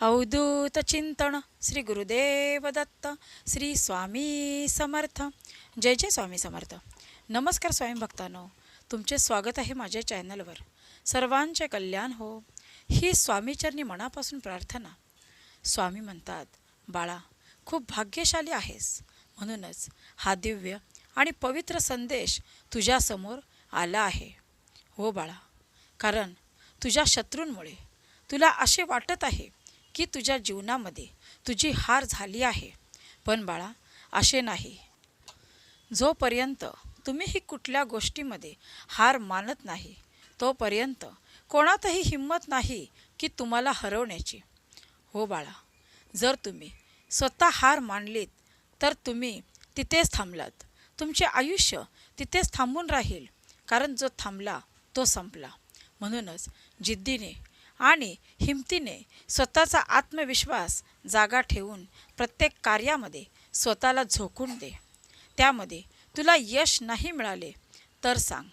अवधूत चिंतन श्री गुरुदेव दत्त श्री स्वामी समर्थ जय जय स्वामी समर्थ नमस्कार स्वामी भक्तांनो तुमचे स्वागत आहे माझ्या चॅनलवर सर्वांचे कल्याण हो ही स्वामीचरणी मनापासून प्रार्थना स्वामी म्हणतात बाळा खूप भाग्यशाली आहेस म्हणूनच हा दिव्य आणि पवित्र संदेश तुझ्यासमोर आला आहे हो बाळा कारण तुझ्या शत्रूंमुळे तुला असे वाटत आहे की तुझ्या जीवनामध्ये तुझी हार झाली आहे. पण बाळा असे नाही. जोपर्यंत तुम्हीही कुठल्या गोष्टीमध्ये हार मानत नाही तोपर्यंत कोणातही हिंमत नाही की तुम्हाला हरवण्याची. हो बाळा जर तुम्ही स्वतः हार मानलीत तर तुम्ही तिथेच थांबलात. तुमचे आयुष्य तिथेच थांबून राहील कारण जो थांबला तो संपला. म्हणूनच जिद्दीने आणि हिमतीने स्वतःचा आत्मविश्वास जागा ठेवून प्रत्येक कार्यामध्ये स्वतःला झोकून दे. त्यामध्ये तुला यश नाही मिळाले तर सांग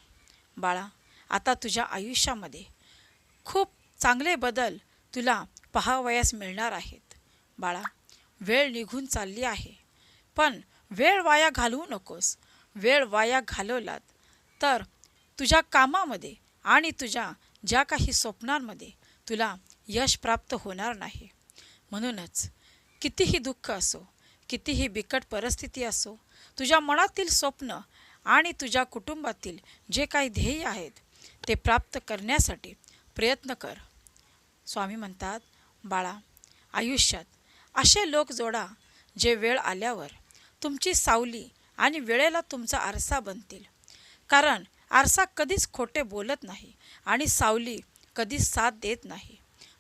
बाळा आता तुझ्या आयुष्यामध्ये खूप चांगले बदल तुला पहावयास मिळणार आहेत. बाळा वेळ निघून चालली आहे. पण वेळ वाया घालवू नकोस. वेळ वाया घालवलात तर तुझ्या कामामध्ये आणि तुझ्या ज्या काही स्वप्नांमध्ये तुला यश प्राप्त होणार नाही. म्हणूनच कितीही दुःख असो कितीही बिकट परिस्थिती असो तुझ्या मनातील स्वप्न आणि तुझ्या कुटुंबातील जे काही ध्येय आहेत ते प्राप्त करण्यासाठी प्रयत्न कर. स्वामी म्हणतात बाळा आयुष्यात असे लोक जोडा जे वेळ आल्यावर तुमची सावली आणि वेळेला तुमचा आरसा बनतील. कारण आरसा कधीच खोटे बोलत नाही आणि सावली कधीच साथ देत नाही.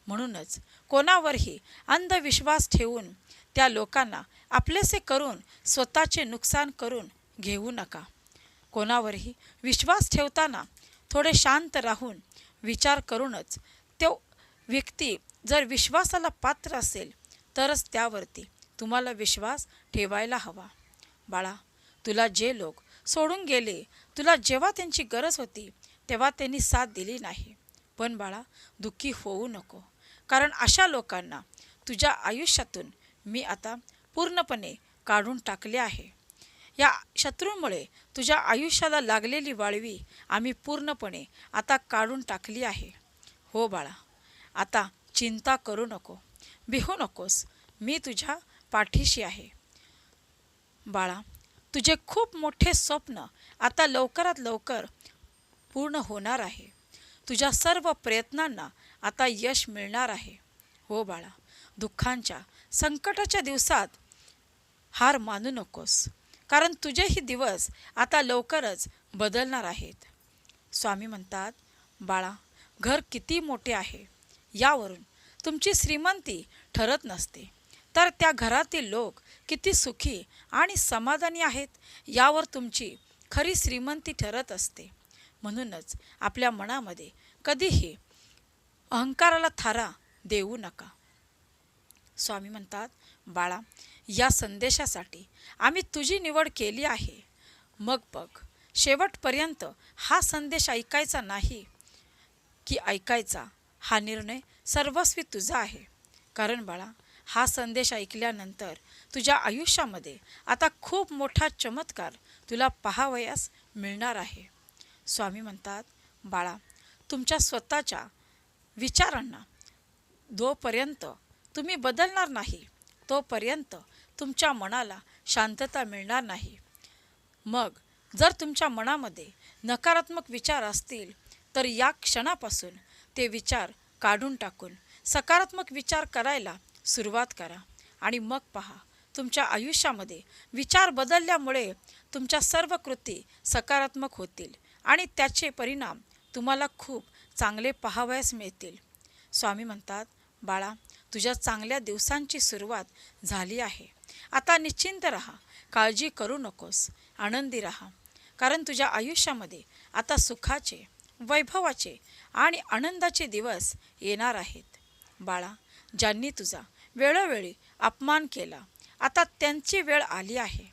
म्हणूनच कोणावरही अंधविश्वास ठेवून त्या लोकांना आपलेसे करून स्वतःचे नुकसान करून घेऊ नका. कोणावरही विश्वास ठेवताना थोडे शांत राहून विचार करूनच तो व्यक्ती जर विश्वासाला पात्र असेल तरच त्यावरती तुम्हाला विश्वास ठेवायला हवा. बाळा तुला जे लोक सोडून गेले तुला जेव्हा त्यांची गरज होती तेव्हा त्यांनी साथ दिली नाही. पण बाळा दुःखी होऊ नको. कारण अशा लोकांना तुझ्या आयुष्यातून मी आता पूर्णपणे काढून टाकले आहे. या शत्रूंमुळे तुझ्या आयुष्याला लागलेली वाळवी आम्ही पूर्णपणे आता काढून टाकली आहे. हो बाळा आता चिंता करू नको. भिहू नकोस. मी तुझ्या पाठीशी आहे. बाळा तुझे खूप मोठे स्वप्न आता लवकरात लवकर पूर्ण होणार आहे. तुझ्या सर्व प्रयत्नांना आता यश मिळणार आहे. हो बाळा दुःखांच्या संकटाच्या दिवसात हार मानू नकोस. कारण तुझेही दिवस आता लवकरच बदलणार आहेत. स्वामी म्हणतात बाळा घर किती मोठे आहे. यावरून तुमची श्रीमंती ठरत नसते. तर त्या घरातील लोक किती सुखी आणि समाधानी आहेत यावर तुमची खरी श्रीमंती ठरत असते. म्हणूनच आपल्या मनामध्ये कधीही अहंकाराला थारा देऊ नका. स्वामी म्हणतात बाळा या संदेशासाठी आम्ही तुझी निवड केली आहे. मग बघ शेवटपर्यंत हा संदेश ऐकायचा नाही की ऐकायचा हा निर्णय सर्वस्वी तुझा आहे. कारण बाळा हा संदेश ऐकल्यानंतर तुझ्या आयुष्यामध्ये आता खूप मोठा चमत्कार तुला पाहावयास मिळणार आहे. स्वामी म्हणतात बाळा तुमच्या स्वतःच्या विचारांना जोपर्यंत तुम्ही बदलणार नाही तोपर्यंत तुमच्या मनाला शांतता मिळणार नाही. मग जर तुमच्या मनामध्ये नकारात्मक विचार असतील तर या क्षणापासून ते विचार काढून टाकून सकारात्मक विचार करायला सुरुवात करा आणि मग पहा तुमच्या आयुष्यामध्ये विचार बदलल्यामुळे तुमच्या सर्व कृती सकारात्मक होतील. आणि त्याचे परिणाम तुम्हाला खूप चांगले पाहावयास मिळतील. स्वामी म्हणतात बाळा तुझ्या चांगल्या दिवसांची सुरुवात झाली आहे. आता निश्चिंत राहा काळजी करू नकोस आनंदी राहा. कारण तुझ्या आयुष्यामध्ये आता सुखाचे वैभवाचे आणि आनंदाचे दिवस येणार आहेत. बाळा ज्यांनी तुझा वेळोवेळी अपमान केला आता त्यांची वेळ आली आहे.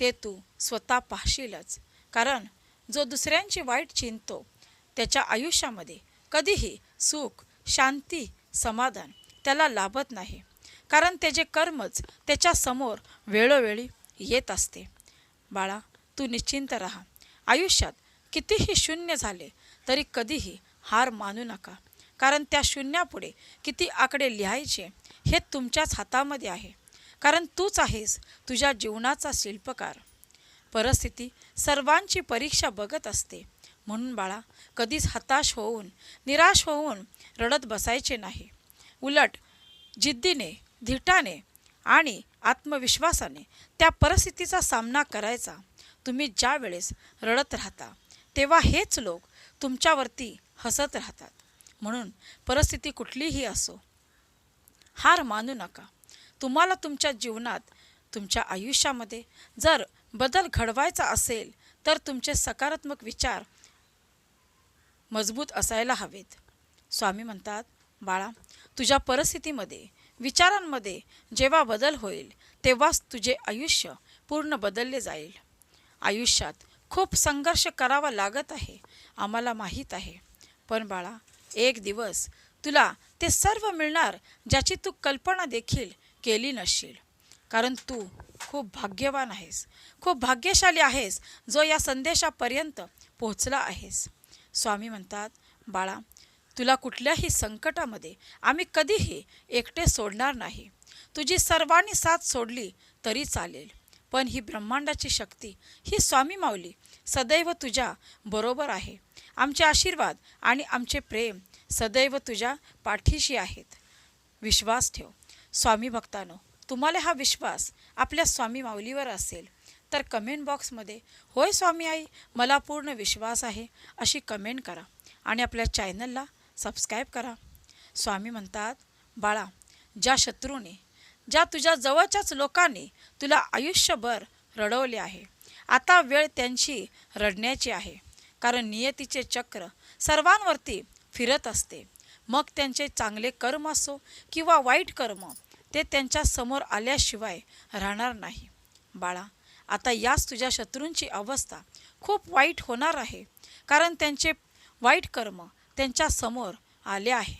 ते तू स्वतः पाहशीलच. कारण जो दुसऱ्यांची वाईट चिंतो त्याच्या आयुष्यामध्ये कधीही सुख शांती समाधान त्याला लाभत नाही. कारण त्याचे कर्मच त्याच्यासमोर वेळोवेळी येत असते. बाळा तू निश्चिंत राहा. आयुष्यात कितीही शून्य झाले तरी कधीही हार मानू नका. कारण त्या शून्यापुढे किती आकडे लिहायचे हे तुमच्याच हातामध्ये आहे. कारण तूच आहेस तुझ्या जीवनाचा शिल्पकार. परिस्थिती सर्वांची परीक्षा बघत असते. म्हणून बाळा कधीच हताश होऊन निराश होऊन रडत बसायचे नाही. उलट जिद्दीने धिटाने आणि आत्मविश्वासाने त्या परिस्थितीचा सामना करायचा. तुम्ही ज्या वेळेस रडत राहता तेव्हा हेच लोक तुमच्यावरती हसत राहतात. म्हणून परिस्थिती कुठलीही असो हार मानू नका. तुम्हाला तुमच्या जीवनात तुमच्या आयुष्यामध्ये जर बदल घडवायचा असेल तर तुमचे सकारात्मक विचार मजबूत असायला हवेत. स्वामी म्हणतात बाळा तुझ्या परिस्थितीमध्ये विचारांमध्ये जेव्हा बदल होईल तेव्हाच तुझे आयुष्य पूर्ण बदलले जाईल. आयुष्यात खूप संघर्ष करावा लागत आहे आम्हाला माहीत आहे. पण बाळा एक दिवस तुला ते सर्व मिळणार ज्याची तू कल्पना देखील केली नसशील. कारण तू खूप भाग्यवान आहेस. खूप भाग्यशाली आहेस जो या संदेशापर्यंत पोहोचला आहेस. स्वामी म्हणतात बाळा तुला कुठल्याही संकटामध्ये आम्ही कधीही एकटे सोडणार नाही. तुझी सर्वांनी साथ सोडली तरी चालेल. पण ही ब्रह्मांडाची शक्ती ही स्वामी माऊली सदैव तुझ्या बरोबर आहे. आमचे आशीर्वाद आणि आमचे प्रेम सदैव तुझ्या पाठीशी आहेत. विश्वास ठेव. स्वामी भक्तानो तुम्हाला हा विश्वास आपल्या स्वामी माऊलीवर असेल तर कमेंट बॉक्समध्ये होय स्वामी आई मला पूर्ण विश्वास आहे अशी कमेंट करा आणि आपल्या चॅनलला सबस्क्राईब करा. स्वामी म्हणतात बाळा ज्या शत्रूने ज्या तुझ्या जवळच्याच लोकांनी तुला आयुष्यभर रडवले आहे आता वेळ त्यांची रडण्याची आहे कारण नियतीचे चक्र सर्वांवरती फिरत असते. मग त्यांचे चांगले कर्म असो किंवा वाईट कर्म ते त्यांच्यासमोर आल्याशिवाय राहणार नाही. बाळा आता याच तुझ्या शत्रूंची अवस्था खूप वाईट होणार आहे कारण त्यांचे वाईट कर्म त्यांच्यासमोर आले आहे.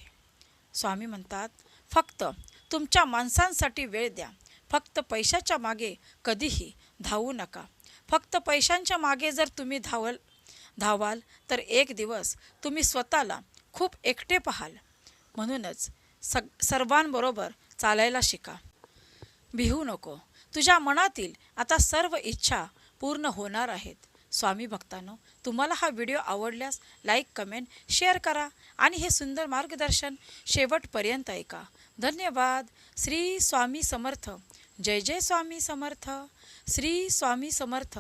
स्वामी म्हणतात फक्त तुमच्या माणसांसाठी वेळ द्या. फक्त पैशाच्या मागे कधीही धावू नका. फक्त पैशांच्या मागे जर तुम्ही धावल धावाल तर एक दिवस तुम्ही स्वतःला खूप एकटे पाहाल. म्हणूनच सग सर्वांबरोबर चालायला शिका. भिहू नको. तुझ्या मनातील आता सर्व इच्छा पूर्ण होणार आहेत. स्वामी भक्तांनो तुम्हाला हा व्हिडिओ आवडल्यास लाईक कमेंट शेअर करा आणि हे सुंदर मार्गदर्शन शेवटपर्यंत ऐका. धन्यवाद. श्री स्वामी समर्थ. जय जय स्वामी समर्थ. श्री स्वामी समर्थ.